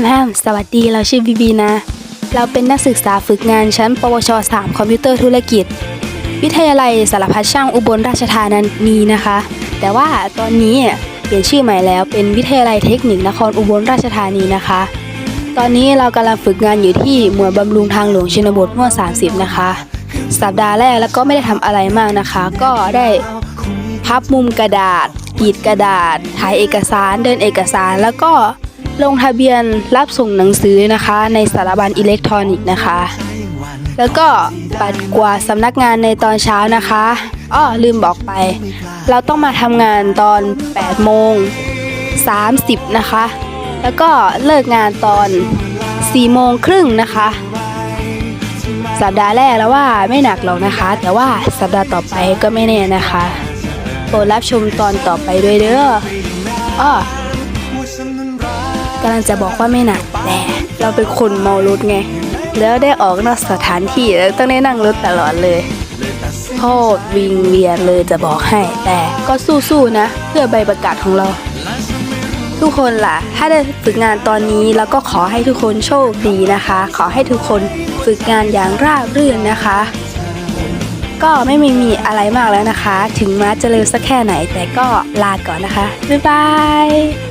มแฮมสวัสดีเราชื่อบีบีนะ เราเป็นนักศึกษาฝึกงานชั้น ปวช 3 คอมพิวเตอร์ธุรกิจ วิทยาลัยสารพัดช่างอุบลราชธานีนะคะ แต่ว่าตอนนี้เปลี่ยนชื่อใหม่แล้วเป็นวิทยาลัยเทคนิคนครอุบลราชธานีนะคะ ตอนนี้เรากำลังฝึกงานอยู่ที่หมวดบำรุงทางหลวงชนบทม่ว30 นะคะ สัปดาห์แรกแล้วก็ไม่ได้ทำอะไรมากนะคะ ก็ได้พับมุมกระดาษกีดกระดาษถ่ายเอกสารเดินเอกสารแล้วก็ ลงทะเบียนรับส่งหนังสือนะคะ ในสารบัญอิเล็กทรอนิกส์นะคะ แล้วก็ปัดกวาดสำนักงานในตอนเช้านะคะอ้อลืมบอกไป เราต้องมาทำงานตอน 8 โมง 30 นะคะ แล้วก็เลิกงานตอน 4 โมงครึ่งนะคะ สัปดาห์แรกแล้วว่าไม่หนักหรอกนะคะ แต่ว่าสัปดาห์ต่อไปก็ไม่แน่นะคะโปรดรับชมตอนต่อไปด้วยเด้ออ้อ กำลังจะบอกว่าไม่หนักแต่เราเป็นคนเมารถไง แล้วได้ออกนอกสถานที่แล้วต้องได้นั่งรถตลอดเลยโคตรวิงเวียนเลยจะบอกให้ แต่ก็สู้ๆนะ เพื่อใบประกาศของเรา ทุกคนล่ะ ถ้าได้ฝึกงานตอนนี้แล้วก็ขอให้ทุกคนโชคดีนะคะ ขอให้ทุกคนฝึกงานอย่างราบรื่นนะคะ ก็ไม่มีมีอะไรมากแล้วนะคะ ถึงม้จะเร็วสักแค่ไหนแต่ก็ลาก่อนนะคะบ๊ายบาย